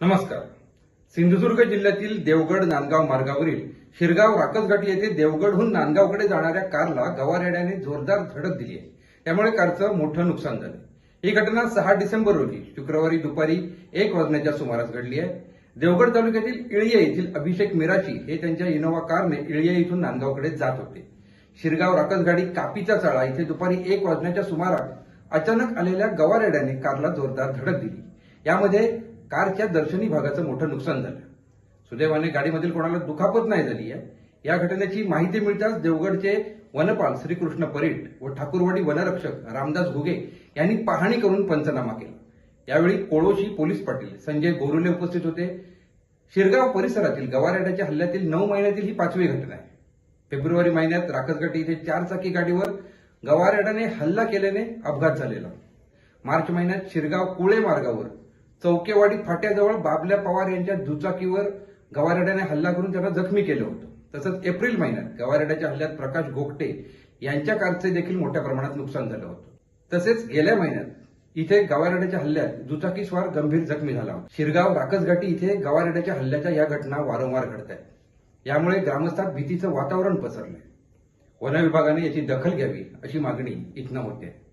नमस्कार. सिंधुदुर्ग जिल्ह्यातील देवगड नांदगाव मार्गावरील शिरगाव राकसघाटी येथे देवगडहून नांदगावकडे जाणाऱ्या कारला गवारेड्याने जोरदार धडक दिली आहे. त्यामुळे कारचं मोठं नुकसान झालं ही घटना सहा डिसेंबर रोजी शुक्रवारी दुपारी एक वाजण्याच्या सुमारास घडली आहे. देवगड तालुक्यातील इळये येथील अभिषेक मिराची हे त्यांच्या इनोव्हा कारने इळये इथून नांदगावकडे जात होते. शिरगाव राकसगाडी कापीचा चाळा इथे दुपारी एक वाजण्याच्या सुमारास अचानक आलेल्या गवारेड्याने कारला जोरदार धडक दिली. यामध्ये कारच्या दर्शनी भागाचं मोठं नुकसान झालं. सुदैवाने गाडीमधील कोणाला दुखापत नाही झाली आहे. या घटनेची माहिती मिळताच देवगडचे वनपाल श्रीकृष्ण परीट व ठाकूरवाडी वनरक्षक रामदास घुगे यांनी पाहणी करून पंचनामा केला. यावेळी कोळोशी पोलीस पाटील संजय गोरुले उपस्थित होते. शिरगाव परिसरातील गवारेड्याच्या हल्ल्यातील नऊ महिन्यातील ही पाचवी घटना आहे. फेब्रुवारी महिन्यात राकसगटी इथे चारचाकी गाडीवर गवारेड्याने हल्ला केल्याने अपघात झालेला. मार्च महिन्यात शिरगाव कुळे मार्गावर चौकेवाडी फाट्याजवळ बाबल्या पवार यांच्या दुचाकीवर गवारेड्याने हल्ला करून त्यांना जखमी केलं होतं. तसंच एप्रिल महिन्यात गवारेड्याच्या हल्ल्यात प्रकाश गोगटे यांच्या कारचे देखील मोठ्या प्रमाणात नुकसान झालं होतं. तसेच गेल्या महिन्यात इथे गवारेड्याच्या हल्ल्यात दुचाकी स्वार गंभीर जखमी झाला होता. शिरगाव राकसघाटी इथे गवारेड्याच्या हल्ल्याच्या या घटना वारंवार घडत आहेत यामुळे ग्रामस्थात भीतीचं वातावरण पसरलंय. वन विभागाने याची दखल घ्यावी अशी मागणी इथनं होते.